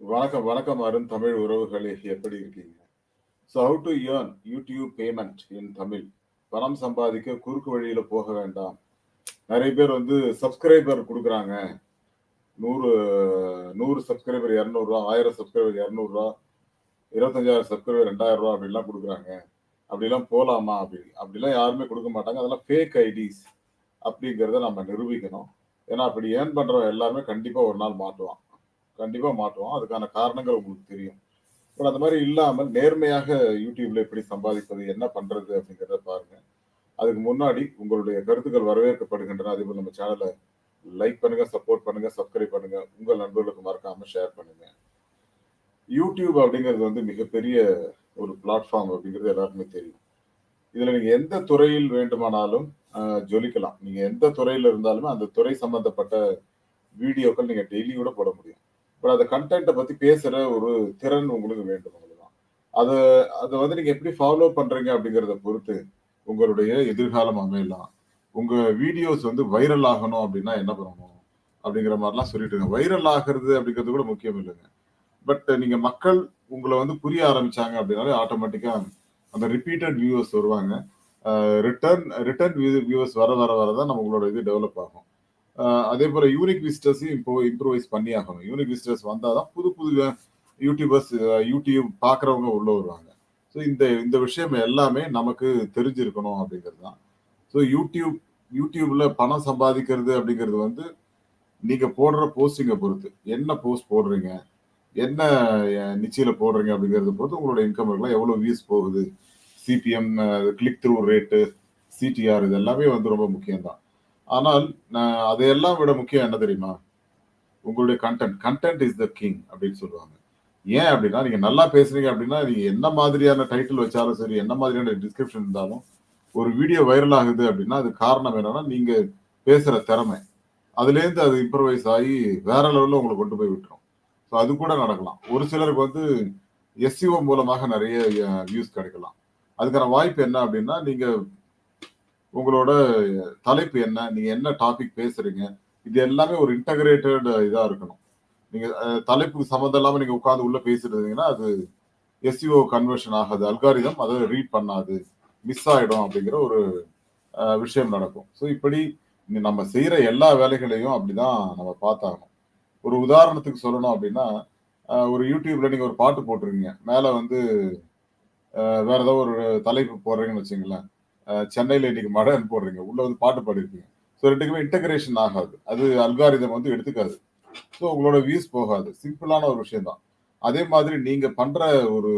வணக்கம் வணக்கம் அருண். தமிழ் உறவுகளே எப்படி இருக்கீங்க? So how to earn YouTube payment in Tamil? பணம் சம்பாதிக்க குறுக்கு வழியில் போக வேண்டாம். நிறைய பேர் வந்து சப்ஸ்கிரைபர் கொடுக்குறாங்க. நூறு நூறு சப்ஸ்கிரைபர் இரநூறுவா ஆயிரம் சப்ஸ்கிரைபர் இரநூறுவா இருபத்தஞ்சாயிரம் சப்ஸ்கிரைபர் ரெண்டாயிரம் ரூபா அப்படிலாம் கொடுக்குறாங்க. அப்படிலாம் போகலாமா அப்படி அப்படிலாம் யாருமே கொடுக்க மாட்டாங்க. அதெல்லாம் ஃபேக் ஐடிஸ் அப்படிங்கிறத நம்ம நிரூபிக்கணும். ஏன்னா அப்படி ஏர்ன் பண்றவன் எல்லாருமே கண்டிப்பாக ஒரு நாள் மாட்டுவான். கண்டிப்பா மாட்டுவோம் அதுக்கான காரணங்கள் உங்களுக்கு தெரியும். பட் அந்த மாதிரி இல்லாமல் நேர்மையாக யூடியூப்ல எப்படி சம்பாதிப்பது என்ன பண்றது அப்படிங்கிறத பாருங்க. அதுக்கு முன்னாடி உங்களுடைய கருத்துக்கள் வரவேற்கப்படுகின்றன. அதே போல் நம்ம சேனலை லைக் பண்ணுங்க சப்போர்ட் பண்ணுங்க சப்ஸ்கிரைப் பண்ணுங்க. உங்கள் நண்பர்களுக்கு மறக்காம ஷேர் பண்ணுங்க. யூடியூப் அப்படிங்கிறது வந்து மிகப்பெரிய ஒரு பிளாட்ஃபார்ம் அப்படிங்கிறது எல்லாருக்குமே தெரியும். இதுல நீங்க எந்த துறையில் வேண்டுமானாலும் ஜொலிக்கலாம். நீங்க எந்த துறையில இருந்தாலுமே அந்த துறை சம்பந்தப்பட்ட வீடியோக்கள் நீங்க டெய்லி கூட போட முடியும். பட் அந்த கண்டென்ட்டை பத்தி பேசுற ஒரு திறன் உங்களுக்கு வேண்டும் அவ்வளவுதான். அதை அதை வந்து நீங்க எப்படி ஃபாலோ பண்றீங்க அப்படிங்கிறத பொறுத்து உங்களுடைய எதிர்காலம் அமையலாம். உங்க வீடியோஸ் வந்து வைரல் ஆகணும் அப்படின்னா என்ன பண்ணணும் அப்படிங்கிற மாதிரிலாம் சொல்லிட்டு இருங்க வைரல் ஆகிறது அப்படிங்கிறது கூட முக்கியம் இல்லைங்க. பட் நீங்க மக்கள் உங்களை வந்து புரிய ஆரம்பிச்சாங்க அப்படின்னாலே ஆட்டோமேட்டிக்கா அந்த ரிப்பீட்டட் வியூவர்ஸ் வருவாங்க. ரிட்டர்ன் ரிட்டர்ன் வியூவர்ஸ் வர வர வர தான் நம்ம உங்களோட இது டெவலப் ஆகும். அதே போல யூனிக் விசிட்டர்ஸையும் இப்போ இம்ப்ரூவைஸ் பண்ணி ஆகணும் யூனிக் விசிட்டர்ஸ் வந்தாதான் புது புது யூடியூபர்ஸ் யூடியூப் பார்க்குறவங்க உள்ள வருவாங்க. ஸோ இந்த இந்த விஷயம் எல்லாமே நமக்கு தெரிஞ்சிருக்கணும் அப்படிங்கிறது தான் ஸோ யூடியூப் யூடியூப்ல பணம் சம்பாதிக்கிறது அப்படிங்கிறது வந்து நீங்க போடுற போஸ்டிங்கை பொறுத்து என்ன போஸ்ட் போடுறீங்க என்ன நிச்சயில போடுறீங்க அப்படிங்கிறத பொறுத்து உங்களோட இன்கம் இருக்கலாம் எவ்வளோ வியூஸ் போகுது CPM click through rate CTR இது எல்லாமே வந்து ரொம்ப முக்கியம்தான். ஆனால் நான் அதையெல்லாம் விட முக்கியம் என்ன தெரியுமா? உங்களுடைய content content is the king அப்படின்னு சொல்லுவாங்க. ஏன் அப்படின்னா நீங்க நல்லா பேசுறீங்க அப்படின்னா நீங்க என்ன மாதிரியான டைட்டில் வச்சாலும் சரி என்ன மாதிரியான டிஸ்கிரிப்ஷன் இருந்தாலும் ஒரு வீடியோ வைரல் ஆகுது அப்படின்னா அது காரணம் என்னன்னா நீங்க பேசுற திறமை. அதுலேருந்து அது இம்ப்ரவைஸ் ஆகி வேற லெவலில் உங்களை கொண்டு போய் விட்டுரும். ஸோ அது கூட நடக்கலாம். ஒரு சிலருக்கு வந்து எஸ்சிஓ மூலமாக நிறைய வியூஸ் கிடைக்கலாம். அதுக்கான வாய்ப்பு என்ன அப்படின்னா நீங்க உங்களோட தலைப்பு என்ன? நீங்க என்ன டாபிக் பேசுறீங்க? இது எல்லாமே ஒரு இன்டகிரேட்டட் இதா இருக்கணும். நீங்க தலைப்புக்கு சம்மந்தம் இல்லாம நீங்க உட்காந்து உள்ள பேசிட்டு அது எஸ்சிஓ கன்வர்ஷன் ஆகாது. அல்காரிதம் அதை ரீட் பண்ணாது. மிஸ் ஆயிடும் அப்படிங்கிற ஒரு விஷயம் நடக்கும். ஸோ இப்படி நம்ம செய்யற எல்லா வேலைகளையும் அப்படிதான் நம்ம பார்த்தாகணும். ஒரு உதாரணத்துக்கு சொல்லணும் அப்படின்னா ஒரு யூடியூப்ல நீங்க ஒரு பாட்டு போட்டிருக்கீங்க. மேல வந்து வேற ஏதோ ஒரு தலைப்பு போடுறீங்கன்னு வச்சுங்களேன் சென்னையில இன்னைக்கு மழைன்னு போடுறீங்க உள்ள வந்து பாட்டு பாடிருப்பீங்க ஸோ ரெண்டுக்குமே இன்டகிரேஷன் ஆகாது. அது அல்காரிதம் வந்து எடுத்துக்காது. ஸோ உங்களோட வியூஸ் போகாது. சிம்பிளான ஒரு விஷயம் தான் அதே மாதிரி நீங்க பண்ற ஒரு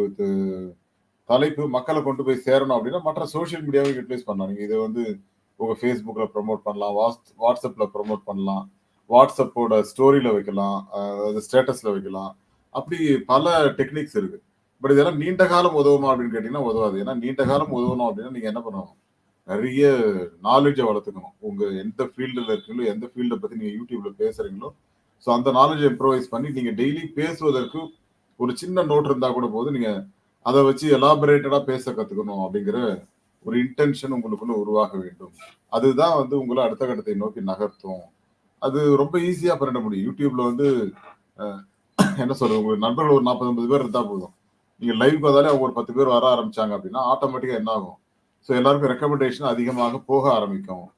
தலைப்பு மக்களை கொண்டு போய் சேரணும் அப்படின்னா மற்ற சோஷியல் மீடியாவும் யூட்டிலைஸ் பண்ணலாம். நீங்க இதை வந்து உங்க ஃபேஸ்புக்ல ப்ரோமோட் பண்ணலாம். வாட்ஸ் வாட்ஸ்அப்ல ப்ரோமோட் பண்ணலாம். வாட்ஸ்அப்போட ஸ்டோரியில வைக்கலாம். அதாவது ஸ்டேட்டஸ்ல வைக்கலாம். அப்படி பல டெக்னிக்ஸ் இருக்கு. பட் இதெல்லாம் நீண்ட காலம் உதவுமா அப்படின்னு கேட்டீங்கன்னா உதவாது. ஏன்னா நீண்ட காலம் உதவணும் அப்படின்னா நீங்க என்ன பண்ணணும்? நிறைய நாலேஜை வளர்த்துக்கணும். உங்க எந்த ஃபீல்டில் இருக்கீங்களோ எந்த ஃபீல்டை பற்றி நீங்கள் யூடியூப்ல பேசுறீங்களோ ஸோ அந்த நாலேஜை இம்ப்ரவைஸ் பண்ணி நீங்கள் டெய்லி பேசுவதற்கு ஒரு சின்ன நோட் இருந்தால் கூட போது நீங்கள் அதை வச்சு எலாபரேட்டடாக பேச கற்றுக்கணும் அப்படிங்கிற ஒரு இன்டென்ஷன் உங்களுக்குள்ள உருவாக வேண்டும். அதுதான் வந்து உங்களை அடுத்த கட்டத்தை நோக்கி நகர்த்தும். அது ரொம்ப ஈஸியாக பண்ணிட முடியும். யூடியூப்ல வந்து என்ன சொல்றது உங்களுக்கு நண்பர்கள் ஒரு நாற்பது ஐம்பது பேர் இருந்தால் போதும். நீங்கள் லைவ் வந்தாலே அவங்க ஒரு பத்து பேர் வர ஆரம்பிச்சாங்க அப்படின்னா ஆட்டோமேட்டிக்காக என்ன ஆகும்? ஸோ எல்லாருக்கும் ரெக்கமெண்டேஷன் அதிகமாக போக ஆரம்பிக்கும்.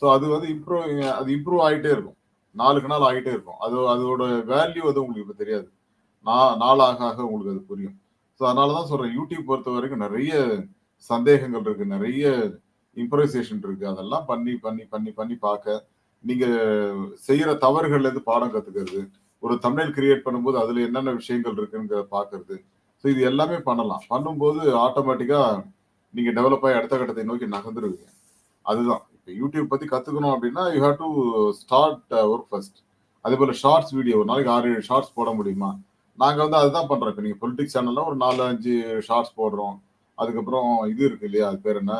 ஸோ அது வந்து இம்ப்ரூவ் அது இம்ப்ரூவ் ஆகிட்டே இருக்கும். நாளுக்கு நாள் ஆகிட்டே இருக்கும். அது அதோட வேல்யூ வந்து உங்களுக்கு இப்போ தெரியாது. நா- நாள் ஆக ஆக உங்களுக்கு அது புரியும். ஸோ அதனால தான் சொல்கிறேன் யூடியூப் பொறுத்த வரைக்கும் நிறைய சந்தேகங்கள் இருக்கு. நிறைய இம்ப்ரவைசேஷன் இருக்கு. அதெல்லாம் பண்ணி பண்ணி பண்ணி பண்ணி பார்க்க. நீங்க செய்யற தவறுகள்லேருந்து பாடம் கத்துக்கிறது. ஒரு தமிழ் கிரியேட் பண்ணும்போது அதுல என்னென்ன விஷயங்கள் இருக்குங்கிறத பார்க்கறது. ஸோ இது எல்லாமே பண்ணலாம். பண்ணும்போது ஆட்டோமேட்டிக்கா நீங்க டெவலப் ஆகி அடுத்த கட்டத்தை நோக்கி நகர்ந்துருவீங்க. அதுதான். இப்போ யூடியூப் பத்தி கத்துக்கணும் அப்படின்னா you have to start work first அதே போல ஷார்ட்ஸ் வீடியோ ஒரு நாளைக்கு ஆறு ஏழு ஷார்ட்ஸ் போட முடியுமா? நாங்கள் வந்து அதுதான் பண்ணுறோம் இப்போ நீங்கள் பொலிட்டிக்ஸ் சேனல்ல ஒரு நாலு அஞ்சு ஷார்ட்ஸ் போடுறோம். அதுக்கப்புறம் இது இருக்கு இல்லையா? அது பேர் என்ன?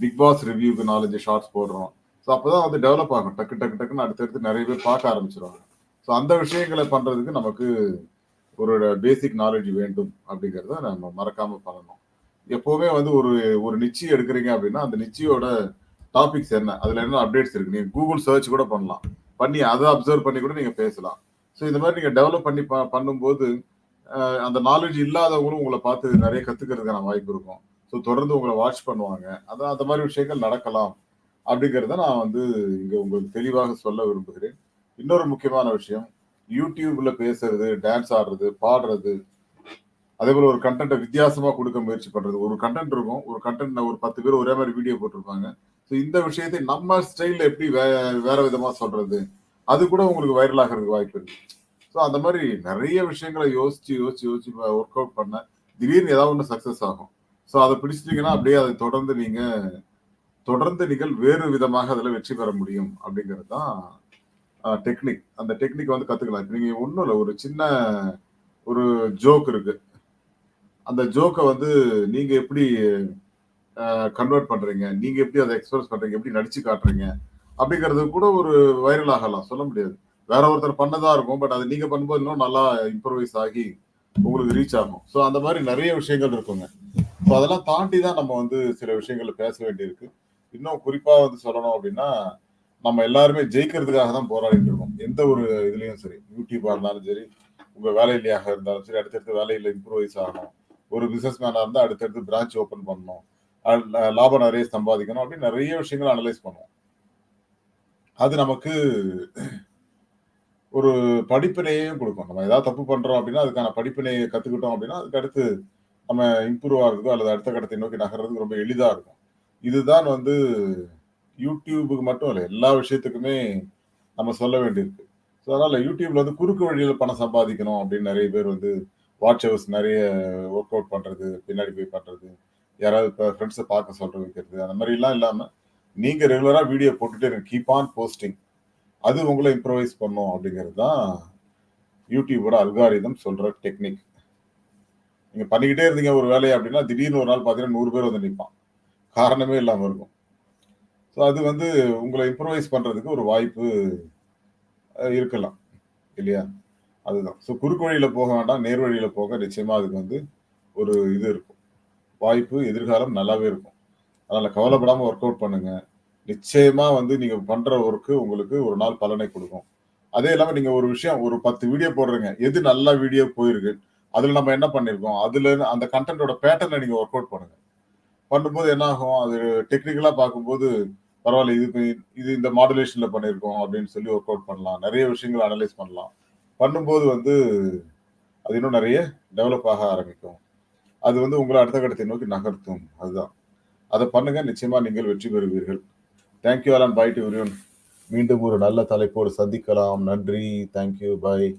பிக் பாஸ் ரிவ்யூக்கு நாலஞ்சு ஷார்ட்ஸ் போடுறோம். ஸோ அப்போ தான் வந்து டெவலப் ஆகும். டக்கு டக்கு டக்குன்னு அடுத்தடுத்து நிறைய பேர் பார்க்க ஆரம்பிச்சிருவாங்க. ஸோ அந்த விஷயங்களை பண்ணுறதுக்கு நமக்கு ஒரு பேசிக் நாலேஜ் வேண்டும் அப்படிங்கிறத நம்ம மறக்காம பண்ணணும். எப்போவுமே வந்து ஒரு ஒரு நிச்சயம் எடுக்கிறீங்க அப்படின்னா அந்த நிச்சயோட டாபிக்ஸ் என்ன? அதுல என்ன அப்டேட்ஸ் இருக்கு? நீங்க கூகுள் சர்ச் கூட பண்ணலாம். பண்ணி அதை அப்சர்வ் பண்ணி கூட நீங்க பேசலாம். ஸோ இந்த மாதிரி நீங்க டெவலப் பண்ணி ப பண்ணும்போது அந்த நாலேஜ் இல்லாதவங்களும் உங்களை பார்த்து நிறைய கத்துக்கிறதுக்கான வாய்ப்பு இருக்கும். ஸோ தொடர்ந்து உங்களை வாட்ச் பண்ணுவாங்க. அதான் அந்த மாதிரி விஷயங்கள் நடக்கலாம் அப்படிங்கிறத நான் வந்து இங்க உங்களுக்கு தெளிவாக சொல்ல விரும்புகிறேன். இன்னொரு முக்கியமான விஷயம் யூடியூப்ல பேசுறது டான்ஸ் ஆடுறது பாடுறது. அதே போல ஒரு கண்டென்ட்டை வித்தியாசமா கொடுக்க முயற்சி பண்றது. ஒரு கண்டென்ட் இருக்கும். ஒரு கண்டென்ட் ஒரு பத்து பேர் ஒரே மாதிரி வீடியோ போட்டிருப்பாங்க. ஸோ இந்த விஷயத்தை நம்ம ஸ்டைல்ல எப்படி வே வேற விதமா சொல்றது? அது கூட உங்களுக்கு வைரல் ஆகிறதுக்கு வாய்ப்பு இருக்கு. ஸோ அந்த மாதிரி நிறைய விஷயங்களை யோசிச்சு யோசிச்சு யோசிச்சு ஒர்க் அவுட் பண்ண திடீர்னு ஏதாவது ஒன்று சக்சஸ் ஆகும். ஸோ அதை பிடிச்சிட்டீங்கன்னா அப்படியே அதை தொடர்ந்து நீங்க தொடர்ந்து நீங்கள் வேறு விதமாக அதில் வெற்றி பெற முடியும் அப்படிங்கிறது தான் டெக்னிக் அந்த டெக்னிக் வந்து கத்துக்கலாம். இப்ப நீங்க ஒன்றும் இல்லை ஒரு சின்ன ஒரு ஜோக் இருக்கு. அந்த ஜோக்கை வந்து நீங்க எப்படி கன்வெர்ட் பண்றீங்க? நீங்க எப்படி அதை எக்ஸ்பிரஸ் பண்றீங்க? எப்படி நடிச்சு காட்டுறீங்க? அப்படிங்கிறது கூட ஒரு வைரல் ஆகலாம். சொல்ல முடியாது. வேற ஒருத்தர் பண்ணதா இருக்கும் பட் அது நீங்க பண்ணும்போது இன்னும் நல்லா இம்ப்ரூவைஸ் ஆகி உங்களுக்கு ரீச் ஆகும். ஸோ அந்த மாதிரி நிறைய விஷயங்கள் இருக்குங்க. ஸோ அதெல்லாம் தாண்டி தான் நம்ம வந்து சில விஷயங்களை பேச வேண்டியிருக்கு. இன்னும் குறிப்பாக வந்து சொல்லணும் அப்படின்னா நம்ம எல்லாருமே ஜெயிக்கிறதுக்காக தான் போராடிட்டு இருக்கோம். எந்த ஒரு இதுலயும் சரி யூடியூபா இருந்தாலும் சரி உங்க வேலையிலையாக இருந்தாலும் சரி அடுத்தடுத்து வேலையில இம்ப்ரூவைஸ் ஆகணும். ஒரு பிசினஸ் மேனா இருந்தா அடுத்தடுத்து பிரான்ச் ஓபன் பண்ணணும். லாபம் நிறைய சம்பாதிக்கணும் அப்படின்னு நிறைய விஷயங்களை அனலைஸ் பண்ணுவோம். அது நமக்கு ஒரு படிப்பினையையும் கொடுக்கும். நம்ம ஏதாவது தப்பு பண்றோம் அப்படின்னா அதுக்கான படிப்பினையை கத்துக்கிட்டோம் அப்படின்னா அதுக்கு அடுத்து நம்ம இம்ப்ரூவ் ஆகிறதுக்கோ அல்லது அடுத்த கட்டத்தை நோக்கி நகர்றதுக்கு ரொம்ப எளிதா இருக்கும். இதுதான் வந்து யூடியூபுக்கு மட்டும் இல்லை எல்லா விஷயத்துக்குமே நம்ம சொல்ல வேண்டியிருக்கு. ஸோ அதனால் யூடியூப்ல வந்து குறுக்கு வழியில் பணம் சம்பாதிக்கணும் அப்படின்னு நிறைய பேர் வந்து வாட்ச் ஹவர்ஸ் நிறைய ஒர்க் அவுட் பண்ணுறது பின்னாடி போய் பண்ணுறது யாராவது இப்போ ஃப்ரெண்ட்ஸை பார்க்க சொல்கிற வைக்கிறது அந்த மாதிரிலாம் இல்லாமல் நீங்கள் ரெகுலராக வீடியோ போட்டுகிட்டே இருங்க. கீப் ஆன் போஸ்டிங் அது உங்களை இம்ப்ரவைஸ் பண்ணும் அப்படிங்கிறது தான் யூடியூபோட அல்காரிதம் சொல்கிற டெக்னிக் நீங்கள் பண்ணிக்கிட்டே இருந்தீங்க ஒரு வேலையை அப்படின்னா திடீர்னு ஒரு நாள் பார்த்தீங்கன்னா நூறு பேர் வந்து நிற்பான் காரணமே இல்லாமல் இருக்கும். ஸோ அது வந்து உங்களை இம்ப்ரூவைஸ் பண்ணுறதுக்கு ஒரு வாய்ப்பு இருக்கலாம். இல்லையா? அதுதான். ஸோ குறுக்கு வழியில் போக வேண்டாம் நேர் வழியில் போக நிச்சயமாக அதுக்கு வந்து ஒரு இது இருக்கும். வாய்ப்பு எதிர்காலம் நல்லாவே இருக்கும். அதனால் கவலைப்படாமல் ஒர்க் அவுட் பண்ணுங்கள் நிச்சயமாக வந்து நீங்கள் பண்ணுற ஒர்க்கு உங்களுக்கு ஒரு நாள் பலனை கொடுக்கும். அதே இல்லாமல் நீங்கள் ஒரு விஷயம் ஒரு பத்து வீடியோ போடுறீங்க. எது நல்ல வீடியோ போயிருக்கு? அதில் நம்ம என்ன பண்ணியிருக்கோம் அதில் இருந்து அந்த கண்டென்ட்டோட பேட்டர்னை நீங்கள் ஒர்க் அவுட் பண்ணுங்கள் பண்ணும்போது என்ன ஆகும்? அது டெக்னிக்கலாக பார்க்கும்போது பரவாயில்ல இது இது இந்த மாடுலேஷன்ல பண்ணியிருக்கோம் அப்படின்னு சொல்லி ஒர்க் அவுட் பண்ணலாம். நிறைய விஷயங்களை அனலைஸ் பண்ணலாம். பண்ணும்போது வந்து அது இன்னும் நிறைய டெவலப் ஆக ஆரம்பிக்கும். அது வந்து உங்களை அடுத்த கட்டத்தை நோக்கி நகர்த்தும். அதுதான். அதை பண்ணுங்க. நிச்சயமா நீங்கள் வெற்றி பெறுவீர்கள். தேங்க்யூ அலான் பை டு மீண்டும் ஒரு நல்ல தலைப்போடு சந்திக்கலாம். நன்றி. Thank you bye